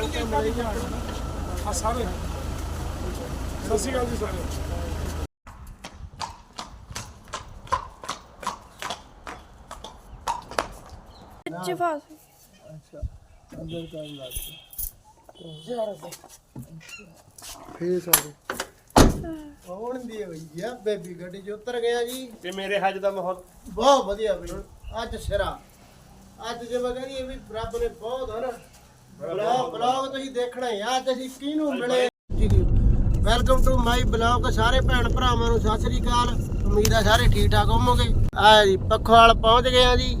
ਪਾਣੀ ਦੇ ਪਾਣੀ ਆ ਸਾਰੇ। ਸਤਿ ਸ਼੍ਰੀ ਅਕਾਲ ਜੀ ਸਾਰੇ। ਚ ਫਸ ਅੱਛਾ ਅੰਦਰ ਕਰ ਲੱਗ ਫੇਸ ਆ ਗਏ ਕੌਣ ਦੀ ਹੋਈ ਆ ਬੇਬੀ ਗੱਡੀ 'ਚ ਉਤਰ ਗਿਆ ਜੀ। ਤੇ ਮੇਰੇ ਹੱਜ ਦਾ ਮਾਹੌਲ। ਬਹੁਤ ਵਧੀਆ ਬਈ। ਅੱਜ ਸਿਰਾ। ਅੱਜ ਜੇ ਮੈਂ ਕਹਿੰਦੀ ਇਹ ਵੀ ਰੱਬ ਨੇ ਬਹੁਤ ਹੈ ਨਾ ਬਲੌਗ ਬਲੌਗ ਤੁਸੀਂ ਦੇਖਣਾ ਹੀ ਆ ਅੱਜ ਅਸੀਂ ਕਿਹਨੂੰ ਮਿਲੇ? ਵੈਲਕਮ ਟੂ ਮਾਈ ਬਲੌਗ ਸਾਰੇ ਭੈਣ ਭਰਾਵਾਂ ਨੂੰ ਸਤਿ ਸ੍ਰੀ ਅਕਾਲ। ਉਮੀਦ ਆ ਸਾਰੇ ਠੀਕ ਠਾਕ ਹੋਵੋਗੇ। ਆ ਜੀ ਪਖਵਾਲ ਪਹੁੰਚ ਗਏ ਆ ਜੀ।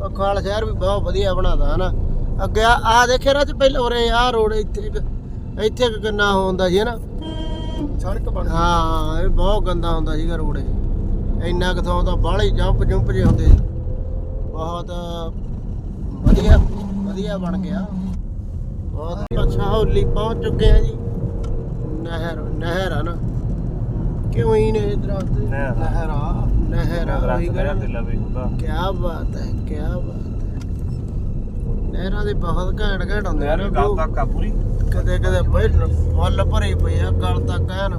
ਪਖਵਾਲ ਸ਼ਹਿਰ ਵੀ ਬਹੁਤ ਵਧੀਆ ਬਣਾਦਾ ਹਨਾ? ਅੱਗੇ ਆ ਆਹ ਦੇਖੇ ਨਾ ਤੇ ਪਹਿਲਾਂ ਉਰੇ ਆ ਰੋਡ ਇੱਥੇ ਇੱਥੇ ਇੱਕ ਗੰਨਾ ਹੁੰਦਾ ਸੀ ਹਨਾ? ਸੜਕ ਬਣ ਹਾਂ ਇਹ ਬਹੁਤ ਗੰਦਾ ਹੁੰਦਾ ਸੀਗਾ ਰੋਡ ਇਹ। ਇੰਨਾ ਕੁ ਥਾਂ ਤਾਂ ਬਾਹਲੇ ਜੰਪ ਜੰਪ ਜੇ ਹੁੰਦੇ ਬਹੁਤ ਵਧੀਆ। ਵਧੀਆ ਬਣ ਗਿਆ। ਬਹੁਤ ਅੱਛਾ ਹੋਲੀ ਪਹੁੰਚ ਚੁੱਕੇ ਆ ਜੀ। ਨਹਿਰ ਨਹਿਰ ਆ ਨਾ। ਕਿਉਂ ਹੀ ਨੇ ਦਰਖਤ ਨਹਿਰ। ਨਹਿਰ ਆ ਨਹਿਰ ਆ ਉਹੀ ਗੱਲ। ਕੀ ਬਾਤ ਹੈ ਕੀ ਬਾਤ ਹੈ। ਨਹਿਰਾਂ ਦੇ ਬਹੁਤ ਘੈਂਟ ਘੈਂਟ ਹੁੰਦੇ ਆ ਨਾ ਗੱਲ। ਤੱਕ ਆ ਪੂਰੀ। ਕਦੇ ਕਦੇ ਬਈ ਫੁੱਲ ਭਰੇ ਪਏ ਆ ਗਲ ਤੱਕ ਐਨ।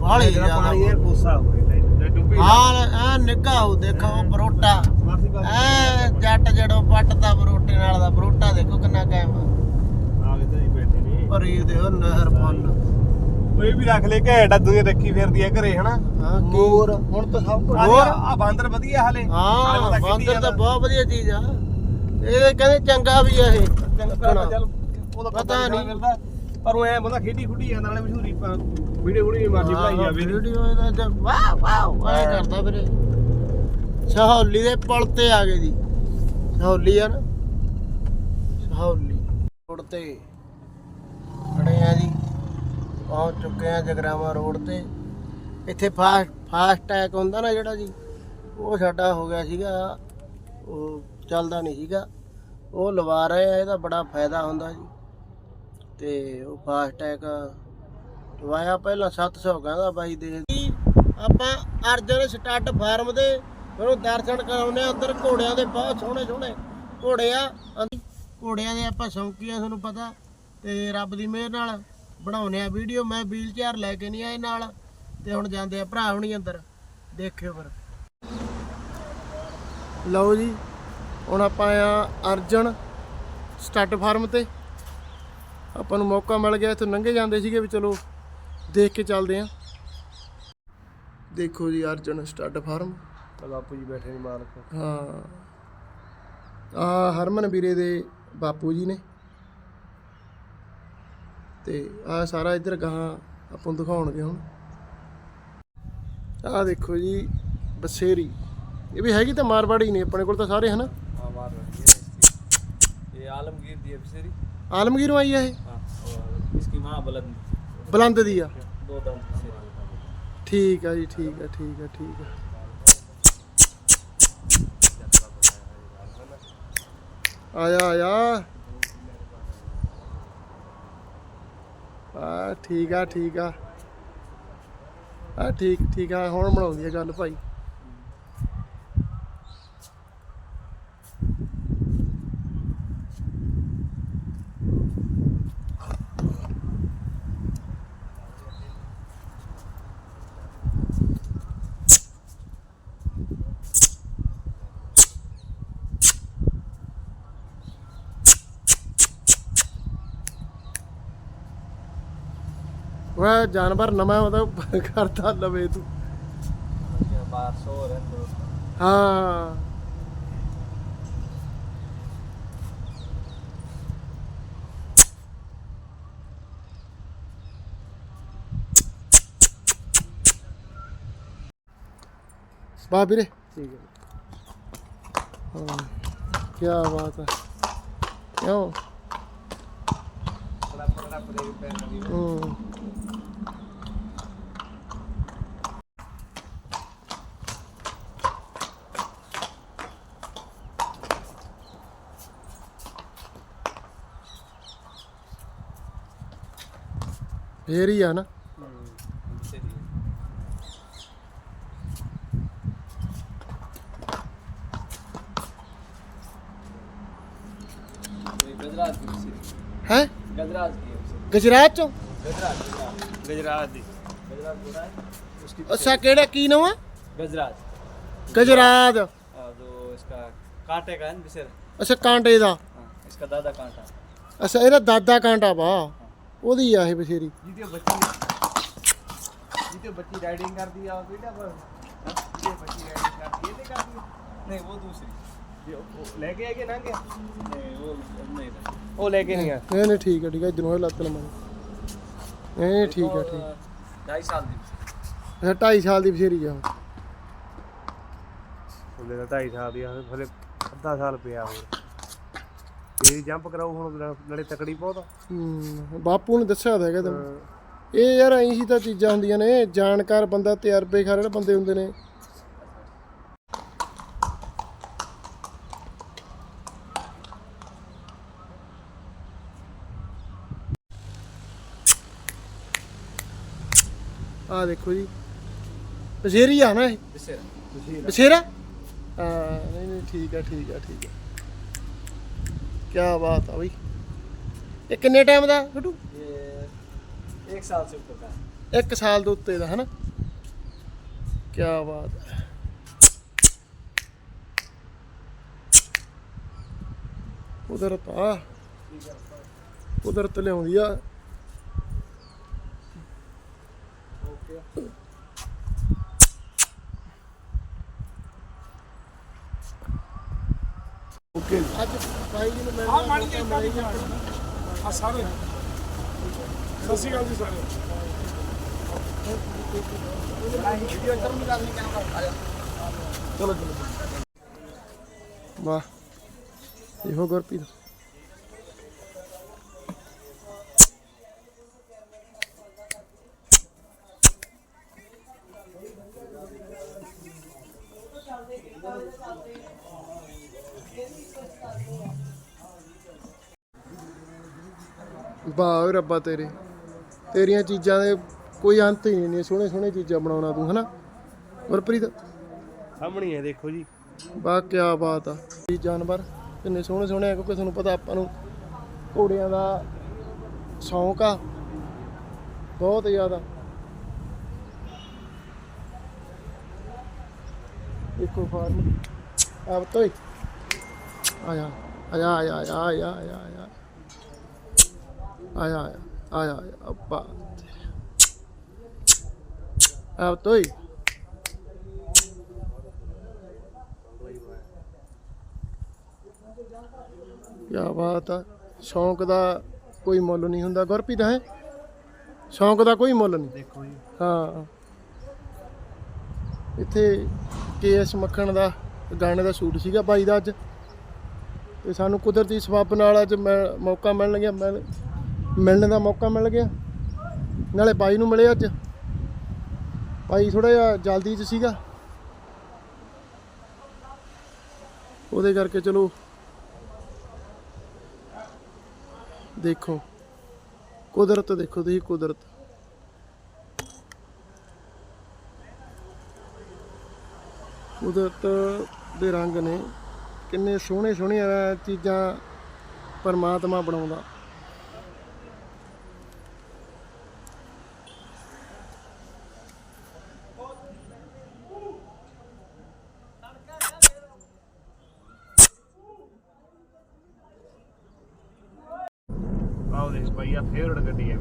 ਬਾਹਲੀ ਜ਼ਿਆਦਾ ਪਾਣੀ ਇਹ ਕੋਸਾ ਤੇ ਡੁੱਬੀ ਆ ਐ ਨਿੱਘਾ ਹੋ ਦੇਖੋ ਬਰੋਟਾ ਐ ਜੱਟ ਜੜੋ ਪੱਟਦਾ ਬਰੋਟੇ ਨਾਲ ਦਾ ਬਰੋਟਾ ਦੇਖੋ ਕਿੰਨਾ ਕਾਇਮ ਆ। ਆ ਕਿਤੇ ਹੀ ਬੈਠੇ ਨੇ। ਭਰੀ ਦੇ ਉਹ ਨਹਿਰ ਫੁੱਲ। ਕੋਈ ਵੀ ਰੱਖ ਲੈ ਘੈਂਟ ਆ ਦੁਨੀਆ ਰੱਖੀ ਫਿਰਦੀ ਆ ਘਰੇ ਹਨਾ? ਹਾਂ ਮੋਰ ਹੁਣ ਤਾਂ ਸਭ ਕੁਝ ਹੋਰ? ਆ ਬਾਂਦਰ ਵਧੀਆ ਹਲੇ। ਹਾਂ ਬਾਂਦਰ ਤਾਂ ਬਹੁਤ ਵਧੀਆ ਚੀਜ਼ ਆ। ਇਹ ਕਹਿੰਦੇ ਚੰਗਾ ਵੀ ਆ ਇਹ। ਚੱਲ ਉਹਦਾ ਪਤਾ ਪਤਾ ਨਹੀਂ। ਨਹੀਂ। ਪਰ ਉਹ ਐ ਬੰਦਾ ਖੇਡੀ ਖੁੱਡੀ ਜਾਂਦਾ ਨਾਲੇ ਮਸ਼ਹੂਰੀ ਵੀਡੀਓ ਵੀਡੀਓ ਮਾਰਦੀ ਬਣਾਈ ਜਾਵੇ ਵੀਡੀਓ ਇਹਦਾ ਵਾਹ ਵਾਹ ਐ ਕਰਦਾ ਵੀਰੇ ਸਹੌਲੀ ਦੇ ਪੁਲ ਤੇ ਆ ਗਏ ਜੀ। ਸਹੌਲੀ ਆ ਨਾ। ਸਹੌਲੀ। ਰੋਡ ਤੇ ਖੜੇ ਆ ਜੀ। ਪਹੁੰਚ ਚੁੱਕੇ ਆ ਜਗਰਾਵਾ ਰੋਡ ਤੇ। ਇੱਥੇ ਫਾਸਟ ਫਾਸਟ ਟੈਗ ਹੁੰਦਾ ਨਾ ਜਿਹੜਾ ਜੀ, ਉਹ ਸਾਡਾ ਹੋ ਗਿਆ ਸੀਗਾ। ਉਹ ਚੱਲਦਾ ਨਹੀਂ ਸੀਗਾ। ਉਹ ਲਵਾ ਰਹੇ ਆ, ਇਹਦਾ ਬੜਾ ਫਾਇਦਾ ਹੁੰਦਾ ਜੀ। ਤੇ ਉਹ ਫਾਸਟ ਟੈਗ ਲਵਾਇਆ। ਪਹਿਲਾਂ 700 ਕਹਿੰਦਾ ਬਾਈ ਦੇ। ਆਪਾਂ ਅਰਜਨ ਸਟੱਡ ਫਾਰਮ ਦੇ ਫਿਰ ਉਹ ਦਰਸ਼ਨ ਕਰਾਉਨੇ ਆ ਅੰਦਰ ਘੋੜਿਆਂ ਦੇ ਬਹੁਤ ਸੋਹਣੇ ਸੋਹਣੇ ਘੋੜੇ ਆ। ਘੋੜਿਆਂ ਦੇ ਆਪਾਂ ਸ਼ੌਂਕੀਆਂ ਤੁਹਾਨੂੰ ਪਤਾ, ਤੇ ਰੱਬ ਦੀ ਮਿਹਰ ਨਾਲ ਬਣਾਉਨੇ ਆ ਵੀਡੀਓ। ਮੈਂ ਵੀਲ ਚੇਅਰ ਲੈ ਕੇ ਨਹੀਂ ਆਏ ਨਾਲ, ਤੇ ਹੁਣ ਜਾਂਦੇ ਆ ਭਰਾ ਹੁਣੀ ਅੰਦਰ। ਦੇਖਿਓ ਫਿਰ। ਲਓ ਜੀ, ਹੁਣ ਆਪਾਂ ਆ ਅਰਜਨ ਸਟੱਡ ਫਾਰਮ ਤੇ। ਆਪਾਂ ਨੂੰ ਮੌਕਾ ਮਿਲ ਗਿਆ, ਇੱਥੇ ਲੰਘੇ ਜਾਂਦੇ ਸੀਗੇ ਵੀ ਚਲੋ ਦੇਖ ਕੇ ਚੱਲਦੇ ਆਂ। ਦੇਖੋ ਜੀ, ਅਰਜਨ ਸਟੱਡ ਫਾਰਮ। ਬਾਪੂ ਜੀ ਬੈਠੇ ਨੇ ਮਾਲਕ ਹਾਂ ਆ ਹਰਮਨ ਵੀਰੇ ਦੇ ਬਾਪੂ ਜੀ ਨੇ ਤੇ ਆ ਸਾਰਾ ਇੱਧਰ ਗਾਹਾਂ ਆਪਾਂ ਨੂੰ ਦਿਖਾਉਣਗੇ ਹੁਣ ਆ ਦੇਖੋ ਜੀ ਬਸੇਰੀ ਇਹ ਵੀ ਹੈਗੀ ਤਾਂ ਮਾਰਵਾੜੀ ਨੇ ਆਪਣੇ ਕੋਲ ਤਾਂ ਸਾਰੇ ਹਨਾ हाँ मार रही है इसकी ये आलमगीर दी अफसरी ਆਲਮਗੀਰੋਂ ਆਈ ਆ ਇਹ हाँ और इसकी माँ बुलंद ਬਲੰਦ ਦੀ ਆ दो दंत अफसरी ਠੀਕ ਆ ਜੀ ਠੀਕ ਆ ਠੀਕ ਆ ਆਇਆ ਆਇਆ। ਆ, ਠੀਕ ਆ ਠੀਕ ਆ। ਆ, ਠੀਕ ਠੀਕ ਆ। ਹੁਣ ਬਣਾਉਂਦੀ ਆ ਗੱਲ ਭਾਈ। ਉਹ ਜਾਨਵਰ ਨਵਾਂ ਉਹਦਾ ਕਰਦਾ ਲਵੇ ਤੂੰ। ਬਾਰਸ਼ ਹਾਂ ਵੀਰੇ। ਠੀਕ ਹੈ। ਹਾਂ ਕੀ ਬਾਤ ਹੈ। ਕਿਉਂ? ਬੜਾ ਬੜਾ ਪ੍ਰੇਮ ਪੈਣਾ ਦੀ। ਹੂੰ। ਫੇਰ ਹੀ ਆ ਨਾ। ਹੈ? ਗਜਰਾਜ ਚੋਂ? ਗਜਰਾਜ ਦੀ ਗਜਰਾਜ ਕੋਣਾ ਅੱਛਾ, ਕਿਹੜਾ, ਕੀ ਨਾਮ ਹੈ गजराज गजराज जो इसका कांटे का है ਇਹਦਾ ਦਾਦਾ ਕਾਂਟਾ ਵਾ। ਉਹਦੀ ਆ ਇਹ ਬਸ਼ੇਰੀ ਜਿਹਦੇ ਬੱਚੀ ਜਿਹਦੇ ਬੱਚੀ ਰਾਈਡਿੰਗ ਕਰਦੀ ਆ ਬੇਟਾ ਬਸ ਜਿਹਦੇ ਬੱਚੀ ਰਾਈਡਿੰਗ ਕਰਦੀ ਇਹਦੇ ਕਰਦੀ ਨਹੀਂ ਉਹ ਦੂਸਰੀ। ਉਹ ਲੈ ਕੇ ਆ ਕੇ ਨਾ ਗਿਆ? ਨਹੀਂ ਉਹ ਨਹੀਂ ਉਹ ਲੈ ਕੇ ਨਹੀਂ ਆ ਠੀਕ ਹੈ ਠੀਕ ਹੈ ਸਾਲ ਦੀ। ਅੱਛਾ 2.5 ਸਾਲ ਦੀ ਬਸ਼ੇਰੀ ਆ। ਉਹ ਲੈ ਸਾਲ ਦੀ ਆ ਹਲੇ ਅੱਧਾ ਸਾਲ ਪਿਆ ਹੋਰ ਇਹ ਜੰਪ ਕਰਾਉ ਹੁਣ ਨਾਲੇ ਤਕੜੀ ਬਹੁਤ ਹੂੰ ਬਾਪੂ ਨੇ ਦੱਸਿਆ ਤਾਂ ਹੈਗਾ ਤੈਨੂੰ। ਇਹ ਯਾਰ ਐਂ ਹੀ ਤਾਂ ਚੀਜ਼ਾਂ ਹੁੰਦੀਆਂ ਨੇ ਜਾਣਕਾਰ ਬੰਦਾ ਤਜਰਬੇਕਾਰ ਜਿਹੜੇ ਬੰਦੇ ਹੁੰਦੇ ਨੇ। ਆ ਦੇਖੋ ਜੀ ਬਸ਼ੇਰੀ ਆ ਨਾ ਬਸ਼ੇਰਾ। ਬਸ਼ੇਰਾ? ਹਾਂ ਨਹੀਂ ਨਹੀਂ ਠੀਕ ਆ ਠੀਕ ਆ ਠੀਕ ਆ। ਕੀ ਬਾਤ ਆ ਬਈ। ਇਹ ਕਿੰਨੇ ਟਾਈਮ ਦਾ ਫਟੂ ਇਹ 1 ਸਾਲ ਸੇ ਉੱਪਰ ਦਾ 1 ਸਾਲ ਦੇ ਉੱਤੇ ਦਾ ਹਨਾ? ਕੀ ਬਾਤ ਹੈ ਉਧਰ ਪਾ ਉਧਰ ਤੇ ਲਿਆਉਂਦੀ ਆ। ਓਕੇ। ਅੱਜ ਭਾਈ ਜੀ ਨੂੰ ਮੈਂ ਆ ਮਾੜੀ ਜਿਹੀ ਕਾਲੀ ਆ ਸਾਰੇ। ਸਤਿ ਸ਼੍ਰੀ ਅਕਾਲ ਜੀ ਸਾਰੇ। ਚਲੋ ਚਲੋ। ਵਾਹ। ਇਹੋ ਗੁਰਪ੍ਰੀਤ। ਵਾਹ ਓਏ ਰੱਬਾ ਤੇਰੇ। ਤੇਰੀਆਂ ਚੀਜ਼ਾਂ ਦੇ ਕੋਈ ਅੰਤ ਹੀ ਨਹੀਂ ਸੋਹਣੇ ਸੋਹਣੇ ਚੀਜ਼ਾਂ ਬਣਾਉਣਾ ਤੂੰ ਹਨਾ? ਗੁਰਪ੍ਰੀਤ ਸਾਹਮਣੇ ਹੈ ਦੇਖੋ ਜੀ। ਵਾਹ ਕੀ ਬਾਤ ਆ। ਇਹ ਜਾਨਵਰ ਕਿੰਨੇ ਸੋਹਣੇ ਸੋਹਣੇ ਆ ਕਿਉਂਕਿ ਤੁਹਾਨੂੰ ਪਤਾ ਆਪਾਂ ਨੂੰ ਘੋੜਿਆਂ ਦਾ ਸ਼ੌਂਕ ਆ। ਬਹੁਤ ਜ਼ਿਆਦਾ। ਦੇਖੋ ਫਾਰਮ। ਆਪ ਤੋਈ ਆਇਆ ਆਇਆ ਆਇਆ 아야 아야 아야 아빠 아 또이 ਕਿਆ ਬਾਤ ਆ ਸ਼ੌਂਕ ਦਾ ਕੋਈ ਮੁੱਲ ਨਹੀਂ ਹੁੰਦਾ ਗੁਰਪ੍ਰੀਤ ਹੈ ਸ਼ੌਂਕ ਦਾ ਕੋਈ ਮੁੱਲ ਨਹੀਂ ਦੇਖੋ ਜੀ ਹਾਂ ਇੱਥੇ ਕੇਸ ਮੱਖਣ ਦਾ ਗਾਣੇ ਦਾ ਸ਼ੂਟ ਸੀਗਾ ਭਾਈ ਦਾ ਅੱਜ। ਤੇ ਸਾਨੂੰ ਕੁਦਰਤੀ ਸਬੱਬ ਨਾਲ ਅੱਜ ਮੌਕਾ ਮਿਲਣ ਗਿਆ ਮੈਂ ਮਿਲਣ ਦਾ ਮੌਕਾ ਮਿਲ ਗਿਆ। ਨਾਲੇ ਬਾਈ ਨੂੰ ਮਿਲੇ ਅੱਜ। ਭਾਈ ਥੋੜਾ ਜਿਹਾ ਜਲਦੀ 'ਚ ਸੀਗਾ। ਉਹਦੇ ਕਰਕੇ ਚਲੋ। ਦੇਖੋ। ਕੁਦਰਤ ਦੇਖੋ ਤੁਸੀਂ, ਕੁਦਰਤ। ਕੁਦਰਤ ਦੇ ਰੰਗ ਨੇ। ਕਿੰਨੇ ਸੋਹਣੇ ਸੋਹਣੀਆਂ ਚੀਜ਼ਾਂ ਪਰਮਾਤਮਾ ਬਣਾਉਂਦਾ ਆਓ ਦੇਖ ਭਾਈ ਆ ਫੇਵਰਟ ਗੱਡੀ ਹੈ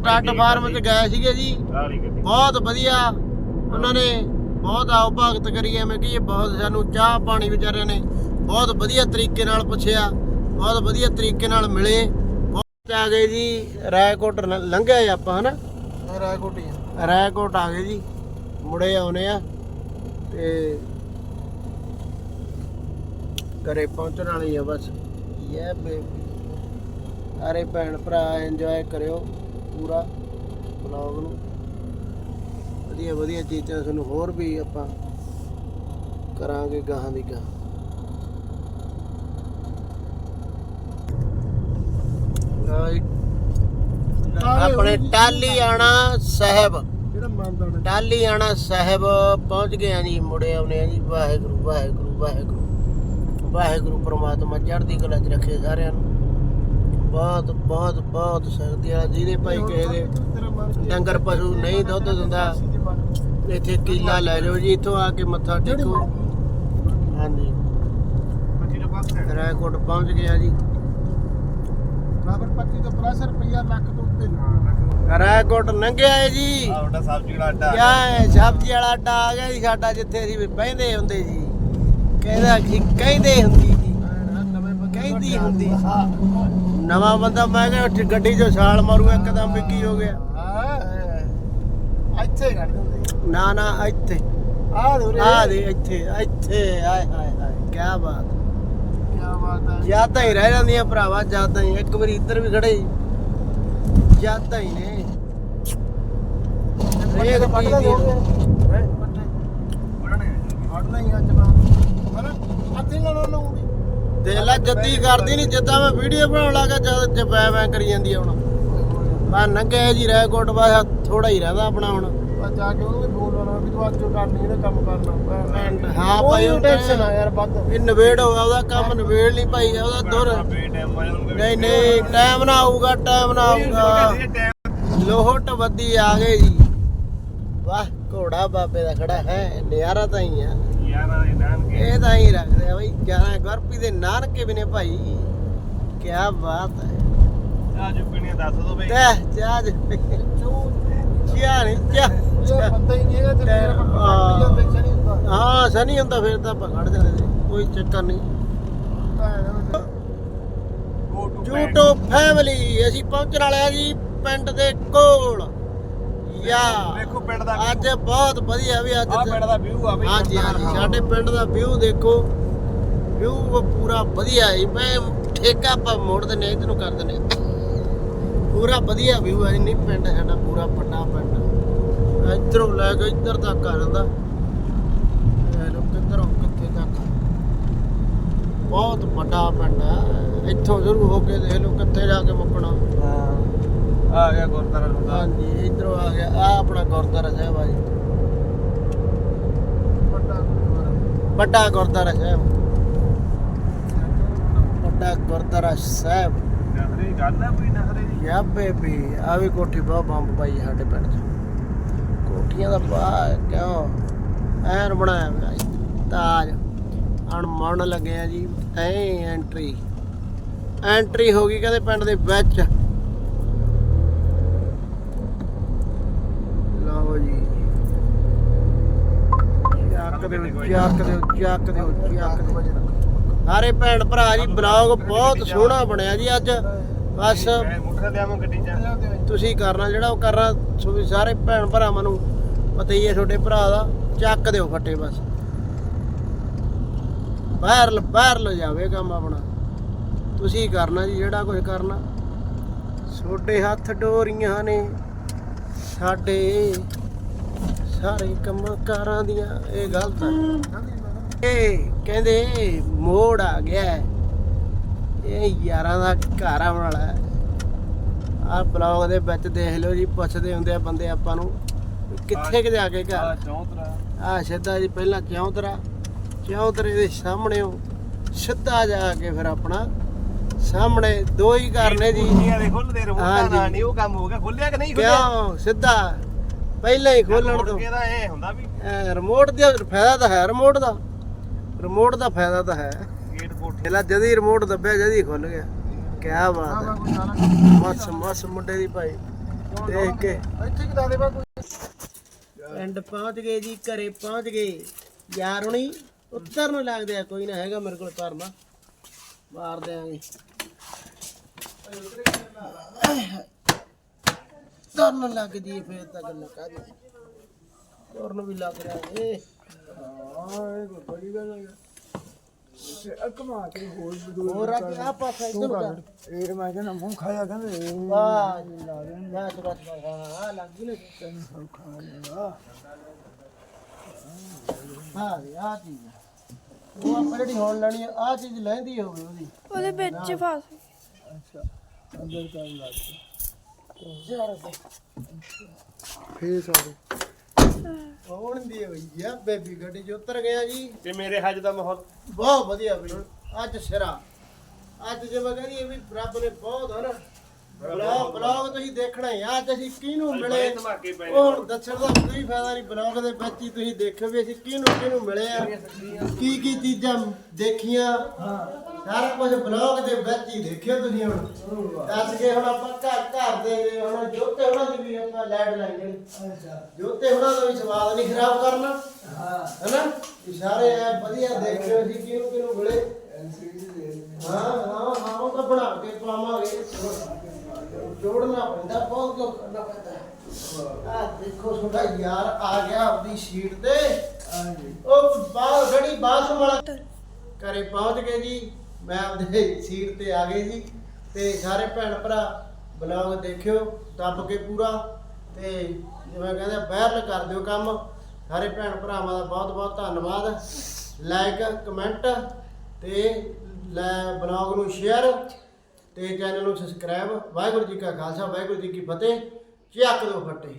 ਸਟਾਰਟ ਫਾਰਮ 'ਚ ਗਏ ਸੀਗੇ ਜੀ। ਬਹੁਤ ਵਧੀਆ। ਉਹਨਾਂ ਨੇ ਬਹੁਤ ਆਓ ਭਗਤ ਕਰੀ ਐਵੇਂ ਕਿ ਇਹ ਬਹੁਤ ਸਾਨੂੰ ਚਾਹ ਪਾਣੀ ਵਿਚਾਰਿਆਂ ਨੇ ਬਹੁਤ ਵਧੀਆ ਤਰੀਕੇ ਨਾਲ ਪੁੱਛਿਆ ਬਹੁਤ ਵਧੀਆ ਤਰੀਕੇ ਨਾਲ ਮਿਲੇ। ਬਹੁਤ ਆ ਗਏ ਜੀ ਰਾਏਕੋਟ ਲੰਘਿਆ ਜੀ ਆਪਾਂ ਹਨਾ? ਰਾਏਕੋਟ ਹੀ ਰਾਏਕੋਟ ਆ ਗਏ ਜੀ ਮੁੜੇ ਆਉਨੇ ਆ ਤੇ ਘਰੇ ਪਹੁੰਚਣ ਵਾਲੀ ਆ ਬਸ। ਯੇ ਬੇਬੀ। ਸਾਰੇ ਭੈਣ ਭਰਾ ਇੰਜੋਏ ਕਰਿਓ। ਪੂਰਾ ਵਲੌਗ ਨੂੰ। ਵਧੀਆ ਵਧੀਆ ਚੀਜ਼ਾਂ ਤੁਹਾਨੂੰ ਹੋਰ ਵੀ ਆਪਾਂ ਕਰਾਂਗੇ ਗਾਹਾਂ ਦੀ ਗਾਹਾਂ। ਆਪਣੇ ਟਾਲੀਆਣਾ ਸਾਹਿਬ। ਟਾਲੀਆਣਾ ਸਾਹਿਬ ਪਹੁੰਚ ਗਏ ਆ ਜੀ ਮੁੜੇ ਆਉਨੇ ਆ ਜੀ। ਵਾਹਿਗੁਰੂ ਵਾਹਿਗੁਰੂ ਵਾਹਿਗੁਰੂ। ਵਾਹਿਗੁਰੂ ਪ੍ਰਮਾਤਮਾ ਚੜ੍ਹਦੀ ਕਲਾ 'ਚ ਰੱਖੇ ਸਾਰਿਆਂ ਨੂੰ। ਬਹੁਤ ਬਹੁਤ ਬਹੁਤ ਸਕਦੀ ਆ ਜਿਹਦੇ ਭਾਈ ਕਿਸੇ ਦੇ ਡੰਗਰ ਪਸ਼ੂ ਨਹੀਂ ਦੁੱਧ ਦਿੰਦਾ। ਇੱਥੇ ਕੀਲਾ ਲੈ ਜਾਓ ਜੀ ਇੱਥੋਂ ਆ ਕੇ ਮੱਥਾ ਟੇਕੋ। ਹਾਂਜੀ। ਰਾਏਕੋਟ ਪਹੁੰਚ ਗਿਆ ਜੀ। ਬਰਾਬਰ 25 ਤੋਂ ਪਲੱਸ ਰੁਪਈਆ ਲੱਖ ਤੋਂ ਉੱਤੇ ਰਾਏਕੋਟ ਲੰਘਿਆ ਹੈ ਜੀ। ਸਬਜ਼ੀ ਦਾ ਅੱਡਾ। ਕਿਆ ਹੈ ਸਬਜ਼ੀ ਵਾਲਾ ਅੱਡਾ ਆ ਗਿਆ ਜੀ ਸਾਡਾ ਜਿੱਥੇ ਅਸੀਂ ਬਹਿੰਦੇ ਹੁੰਦੇ ਜੀ। ਕਹਿੰਦਾ ਕਿ ਕਹਿੰਦੇ ਹੁੰਦੀ ਜੀ। ਕਹਿੰਦੀ ਹੁੰਦੀ ਸੀ। ਨਵਾਂ ਬੰਦਾ ਮੈਂ ਕਿਹਾ ਉੱਠ ਗੱਡੀ 'ਚੋਂ ਛਾਲ ਮਾਰੂ ਇੱਕਦਮ ਵੀ ਕੀ ਹੋ ਗਿਆ। ਇੱਥੇ ਕੱਢ ਦਿੰਦੇ ਨਾ ਨਾ ਇੱਥੇ। ਆ ਦੇ ਆ ਦੇ ਇੱਥੇ ਇੱਥੇ ਆਏ ਹਾਏ ਹਾਏ ਕੀ ਬਾਤ। ਕੀ ਬਾਤ ਹੈ ਜ਼ਿਆਦਾ ਹੀ ਰਹਿ ਜਾਂਦੀਆਂ ਭਰਾਵਾ ਜ਼ਿਆਦਾ ਹੀ। ਇੱਕ ਵਾਰੀ ਇੱਧਰ ਵੀ ਖੜੇ। ਜ਼ਿਆਦਾ ਹੀ ਨੇ। ਰੇਗ ਚੀਜ਼ ਦੀਆਂ ਫੜ ਲਈ ਅੱਜ ਮੈਂ ਹਨਾ? ਹੱਥੀ ਨਾਲ ਲਾਉਂਗੀ ਦੇਖ ਲੈ ਜੱਦੀ ਕਰਦੀ ਨਹੀਂ ਜਿੱਦਾਂ ਮੈਂ ਵੀਡੀਓ ਬਣਾਉਣ ਲੱਗਾ ਜਦ ਜਪੈ ਵੈ ਕਰੀ ਜਾਂਦੀ ਆ ਹੁਣ। ਮੈਂ ਨੰਗੇ ਜੀ ਰੈਕੋਟ ਬਸ ਥੋੜਾ ਹੀ ਰਹਿੰਦਾ ਆਪਣਾ ਹੁਣ। ਆ ਜਾ ਕੇ ਉਹਨੂੰ ਵੀ ਬੋਲਣਾ ਵੀ ਤੂੰ ਅੱਜ ਜੋ ਕਰਨੀ ਇਹਦਾ ਕੰਮ ਕਰਨਾ। ਐਂਡ ਹਾਂ ਭਾਈ ਉਹ ਟੈਨਸ਼ਨ ਆ ਯਾਰ ਵੱਧ। ਇਹ ਨਵੇੜ ਹੋਗਾ ਉਹਦਾ ਕੰਮ ਨਵੇੜ ਨਹੀਂ ਭਾਈ ਉਹਦਾ ਦੁਰ। ਨਹੀਂ ਨਹੀਂ ਟਾਈਮ ਨਾ ਆਊਗਾ ਟਾਈਮ ਨਾ ਆਊਗਾ। ਲੋਹਟ ਵੱਦੀ ਆ ਗਏ ਜੀ ਵਾਹ ਘੋੜਾ ਬਾਬੇ ਦਾ ਖੜਾ ਹੈ ਨਿਆਰਾ ਤਾਂ ਹੀ ਆ। ਯਾਰਾਂ ਦੇ ਨਾਮ ਇਹ ਤਾਂ ਹੀ ਰੱਖਦੇ ਆ ਬਈ 11 ਗੁਰਪੀ ਦੇ ਨਾਨਕੇ ਵੀ ਨੇ ਭਾਈ। ਕੀ ਬਾਤ ਹੈ। ਆ ਜੁਗਣੀਆਂ ਦੱਸ ਦੋ ਬਈ। ਤੇ ਚਾਹ ਚਾਹ ਨਹੀਂ ਚਾਹ ਇਹ ਬੰਦਾ ਹੀ ਨਹੀਂ ਹੈਗਾ ਤੇ ਫਿਰ ਆਪਾਂ। ਕੱਢ ਜਾਂਦੇ ਨਹੀਂ ਹੁੰਦਾ। ਹਾਂ ਸਨੀ ਹੁੰਦਾ ਫਿਰ ਤਾਂ ਆਪਾਂ ਖੜ ਜਾਂਦੇ ਕੋਈ ਚੱਕਰ ਨਹੀਂ। ਗੋ ਟੂ ਜੂਟੋ ਫੈਮਿਲੀ ਅਸੀਂ ਪਹੁੰਚਣ ਵਾਲੇ ਆ ਜੀ ਪਿੰਡ ਦੇ ਕੋਲ। ਯਾ ਦੇਖੋ ਪਿੰਡ ਦਾ ਅੱਜ ਬਹੁਤ ਵਧੀਆ ਵੀ ਅੱਜ ਆ ਪਿੰਡ ਦਾ ਵਿਊ ਆ ਬਈ ਹਾਂਜੀ ਹਾਂਜੀ ਸਾਡੇ ਪਿੰਡ ਦਾ ਵਿਊ ਦੇਖੋ। ਵਿਊ ਪੂਰਾ ਵਧੀਆ ਹੈ ਮੈਂ ਠੇਕਾ ਆਪਾਂ ਮੋੜ ਦਿੰਦੇ ਹਾਂ, ਇੱਧਰ ਨੂੰ ਕਰ ਦਿੰਦੇ ਹਾਂ। ਪੂਰਾ ਵਧੀਆ ਵਿਊ ਹੈ ਨਹੀਂ ਪਿੰਡ ਸਾਡਾ ਪੂਰਾ ਵੱਡਾ ਪਿੰਡ। ਇੱਧਰੋਂ ਲੈ ਕੇ ਇੱਧਰ ਤੱਕ ਆ ਜਾਂਦਾ। ਇਹ ਲੋ ਕਿੱਧਰੋਂ ਕਿੱਥੇ ਤੱਕ ਬਹੁਤ ਵੱਡਾ ਪਿੰਡ ਹੈ ਇੱਥੋਂ ਸ਼ੁਰੂ ਹੋ ਕੇ ਦੇਖ ਲਓ ਕਿੱਥੇ ਜਾ ਕੇ ਮੁੱਕਣਾ। ਹਾਂ। ਆ ਗਿਆ ਗੁਰਦਾਰਾ ਲੁੰਦਾ ਹਾਂਜੀ ਇੱਧਰੋਂ ਆ ਗਿਆ। ਆ ਆਪਣਾ ਗੁਰਦੁਆਰਾ ਸਾਹਿਬ ਆ ਜੀ। ਵੱਡਾ ਗੁਰਦੁਆਰਾ। ਸਾਹਿਬ। ਵੱਡਾ ਗੁਰਦੁਆਰਾ ਸਾਹਿਬ। ਨਖਰੇ ਗੱਲ ਆ ਕੋਈ ਨਖਰੇ ਦੀ? ਯਾ ਬੇਬੀ ਆ ਵੀ ਕੋਠੀ ਬਹੁਤ ਬੰਬ ਪਾਈ ਸਾਡੇ ਪਿੰਡ 'ਚ। ਕੋਠੀਆਂ ਦਾ ਬਾ ਕਿਉਂ? ਐਨ ਬਣਾਇਆ ਹੋਇਆ ਜੀ। ਤਾਜ। ਹਣ ਮਰਨ ਲੱਗੇ ਆ ਜੀ। ਐ ਐਂਟਰੀ ਐਂਟਰੀ ਹੋ ਗਈ ਕਹਿੰਦੇ ਪਿੰਡ ਦੇ ਵਿੱਚ ਲਓ ਜੀ ਚੱਕ ਦਿਓ ਚੱਕ ਦਿਓ ਚੱਕ ਦਿਓ ਚੱਕ ਦਿਓ ਸਾਰੇ ਭੈਣ ਭਰਾ ਜੀ ਬਲੌਗ ਬਹੁਤ ਸੋਹਣਾ ਬਣਿਆ ਜੀ ਅੱਜ। ਬਸ ਮੈਂ ਮੁੱਠਾ ਲਿਆਵਾਂ ਗੱਡੀ ਚ ਤੁਸੀਂ ਕਰਨਾ ਜਿਹੜਾ ਉਹ ਕਰਨਾ ਸੋ ਵੀ ਸਾਰੇ ਭੈਣ ਭਰਾਵਾਂ ਨੂੰ ਪਤਾ ਹੀ ਹੈ ਤੁਹਾਡੇ ਭਰਾ ਦਾ, ਚੱਕ ਦਿਓ ਫੱਟੇ ਬਸ। ਬਾਹਰ ਬਾਹਰ ਲੈ ਜਾਵੇ ਕੰਮ ਆਪਣਾ। ਤੁਸੀਂ ਕਰਨਾ ਜੀ, ਜਿਹੜਾ ਕੁਝ ਕਰਨਾ। ਛੋਟੇ ਹੱਥ ਡੋਰੀਆਂ ਨੇ, ਸਾਡੇ ਸਾਰੇ ਕੰਮਾਂ ਕਾਰਾਂ ਦੀਆਂ ਇਹ ਗਲਤ ਹੈ। ਇਹ ਕਹਿੰਦੇ ਮੋੜ ਆ ਗਿਆ। ਇਹ ਯਾਰਾਂ ਦਾ ਘਰ ਆਉਣ ਵਾਲਾ ਹੈ। ਆਹ ਬਲੌਗ ਦੇ ਵਿੱਚ ਦੇਖ ਲਓ ਜੀ ਪੁੱਛਦੇ ਹੁੰਦੇ ਆ ਬੰਦੇ ਆਪਾਂ ਨੂੰ ਕਿੱਥੇ ਕਿ ਜਾ ਕੇ ਆ ਘਰ ਚੌਂਤਰਾ। ਆ ਸਿੱਧਾ ਜੀ ਪਹਿਲਾਂ ਚੌਂਤਰਾ। ਚੌਂਤਰੇ ਦੇ ਸਾਹਮਣੇ ਸਿੱਧਾ ਜਾ ਕੇ ਫਿਰ ਆਪਣਾ ਸਾਹਮਣੇ ਦੋ ਹੀ ਘਰ ਨੇ ਜੀ। ਕੁਰਸੀਆਂ ਦੇ ਖੁੱਲਦੇ ਰਿਮੋਟਾਂ ਹਾਂਜੀ। ਨਾਲ ਨਹੀਂ ਉਹ ਕੰਮ ਹੋ ਗਿਆ ਖੁੱਲਿਆ ਕਿ ਨਹੀਂ ਖੁੱਲਿਆ ਕਿਉਂ? ਸਿੱਧਾ। ਪਹਿਲਾਂ ਹੀ ਖੋਲਣ ਤੋਂ। ਤਾਂ ਇਹ ਹੁੰਦਾ ਵੀ? ਰਿਮੋਟ ਦਾ ਫਾਇਦਾ ਤਾਂ ਹੈ ਰਿਮੋਟ ਦਾ। ਰਿਮੋਟ ਦਾ ਫਾਇਦਾ ਤਾਂ ਹੈ। ਗੇਟ ਕੋਠੇ। ਪਹਿਲਾਂ ਜਦ ਹੀ ਰਿਮੋਟ ਦੱਬਿਆ ਜਦ ਹੀ ਖੁੱਲ ਗਿਆ। ਕੀ ਬਾਤ ਹੈ। ਮਸ ਮਸ ਮੁੰਡੇ ਦੀ ਭਾਈ। ਦੇਖ ਕੇ। ਇੱਥੇ ਕਿਦਾਂ ਦੇ ਬਾ ਕੋਈ ਐਂਡ ਪਹੁੰਚ ਗਏ ਜੀ ਘਰੇ ਪਹੁੰਚ ਗਏ। ਯਾਰ ਹੁਣੀ ਉਤਰਨ ਲੱਗਦੇ ਆ ਕੋਈ ਨਾ ਹੈਗਾ ਮੇਰੇ ਕੋਲ ਧਰਨਾ ਮਾਰ ਦਿਆਂਗੇ। ਧਰਨ ਲੱਗ ਜੀ ਫੇਰ ਤਾਂ ਗੱਲ ਕਾਦੀ ਤੁਰਨ ਵੀ ਲੱਗ ਰਿਹਾ ਏ। ਹਾਂ ਇਹ ਕੋਈ ਬੜੀ ਗੱਲ ਹੈ ਅਕਮਾ ਕੇ ਹੋਰ ਹੋਰ ਆ ਕੇ ਆ ਪਾਸਾ ਇੱਧਰ ਕਰ। ਇਹ ਮੈਂ ਕਹਿੰਦਾ ਮੂੰਹ ਖਾਇਆ ਕਹਿੰਦੇ ਵਾਹ ਬਸ ਬਸ ਬਸ ਹਾਂ ਆ ਲੱਗ ਗਈ ਨਾ। ਹਾਂ ਜੀ ਆ ਚੀਜ਼ ਆ। ਉਹ ਆਪਾਂ ਜਿਹੜੀ ਹੁਣ ਲੈਣੀ ਆ ਆ ਚੀਜ਼ ਲੈਂਦੀ ਹੋਵੇ ਉਹਦੀ। ਉਹਦੇ ਵਿੱਚ ਫਸ ਅੰਦਰ ਕਰਨ ਲੱਗ ਯਾਰ ਦੀ ਬੇਬੀ ਗੱਡੀ 'ਚ ਉਤਰ ਗਿਆ ਜੀ। ਤੇ ਮੇਰੇ ਹੱਜ ਦਾ ਮਾਹੌਲ। ਬਹੁਤ ਵਧੀਆ ਬਈ। ਅੱਜ ਸਿਰਾ। ਅੱਜ ਜਿਵੇਂ ਕਹਿੰਦੀ ਇਹ ਵੀ ਰੱਬ ਨੇ ਬਹੁਤ ਹਨ ਬਲੌਗ ਬਲੌਗ ਤੁਸੀਂ ਦੇਖਣਾ ਹੀ ਆ। ਅੱਜ ਅਸੀਂ ਕਿਹਨੂੰ ਮਿਲੇ? ਧਮਾਕੇ ਉਹ ਦੱਸਣ ਦਾ ਕੋਈ ਫਾਇਦਾ ਨਹੀਂ ਬਲੌਗ ਦੇ ਵਿੱਚ ਹੀ ਤੁਸੀਂ ਦੇਖੋ ਵੀ ਅਸੀਂ ਕਿਹਨੂੰ ਕਿਹਨੂੰ ਮਿਲੇ ਆ ਕੀ ਕੀ ਚੀਜ਼ਾਂ ਦੇਖੀਆਂ। ਸਾਰਾ ਕੁਝ ਬਲੌਗ ਦੇ ਵਿੱਚ ਹੀ ਦੇਖਿਓ ਤੁਸੀਂ ਹੁਣ। ਦੱਸ ਕੇ ਹੁਣ ਆਪਾਂ ਘਰ ਘਰ ਦੇ ਹੁਣ ਜੋਤੇ ਉਹਨਾਂ ਦੀ ਵੀ ਆਪਾਂ ਲੈਡ ਲਾਈਏ। ਜੋਤੇ ਉਹਨਾਂ ਦਾ ਵੀ ਸਵਾਦ ਨਹੀਂ ਖਰਾਬ ਕਰਨਾ। ਹੈਨਾ? ਵੀ ਸਾਰੇ ਐ ਵਧੀਆ ਦੇਖਿਓ ਅਸੀਂ ਕਿਹਨੂੰ ਕਿਹਨੂੰ ਮਿਲੇ। ਹਾਂ ਹਾਂ ਹਾਂ ਉਹ ਤਾਂ ਬਣਾ ਕੇ ਪਾਵਾਂਗੇ। ਜੋੜਨਾ ਪੈਂਦਾ ਬਹੁਤ ਕੁਝ ਕਰਨਾ ਪੈਂਦਾ ਆ ਦੇਖੋ ਤੁਹਾਡਾ ਯਾਰ ਆ ਗਿਆ ਆਪਣੀ ਸੀਟ ਤੇ। ਉਹ ਬਾਹਰ ਗੜੀ ਬਾਥਰੂਮ ਵਾਲਾ ਘਰੇ ਪਹੁੰਚ ਗਏ ਜੀ। ਮੈਂ ਆਪਦੇ ਸੀਟ ਤੇ ਆ ਗਈ ਜੀ। ਤੇ ਸਾਰੇ ਭੈਣ ਭਰਾ ਬਲੌਗ ਦੇਖਿਓ ਦੱਬ ਕੇ ਪੂਰਾ। ਤੇ ਜਿਵੇਂ ਕਹਿੰਦੇ ਵਾਇਰਲ ਕਰ ਦਿਓ ਕੰਮ। ਸਾਰੇ ਭੈਣ ਭਰਾਵਾਂ ਦਾ ਬਹੁਤ ਬਹੁਤ ਧੰਨਵਾਦ। ਲਾਈਕ ਕਮੈਂਟ ਤੇ ਲੈ ਬਲੌਗ ਨੂੰ ਸ਼ੇਅਰ ਤੇ ਚੈਨਲ ਨੂੰ ਸਬਸਕ੍ਰਾਈਬ ਵਾਹਿਗੁਰੂ ਜੀ ਕਾ ਖਾਲਸਾ, ਵਾਹਿਗੁਰੂ ਜੀ ਕੀ ਫਤਿਹ ਚੱਕ ਦੋ ਫੱਟੇ।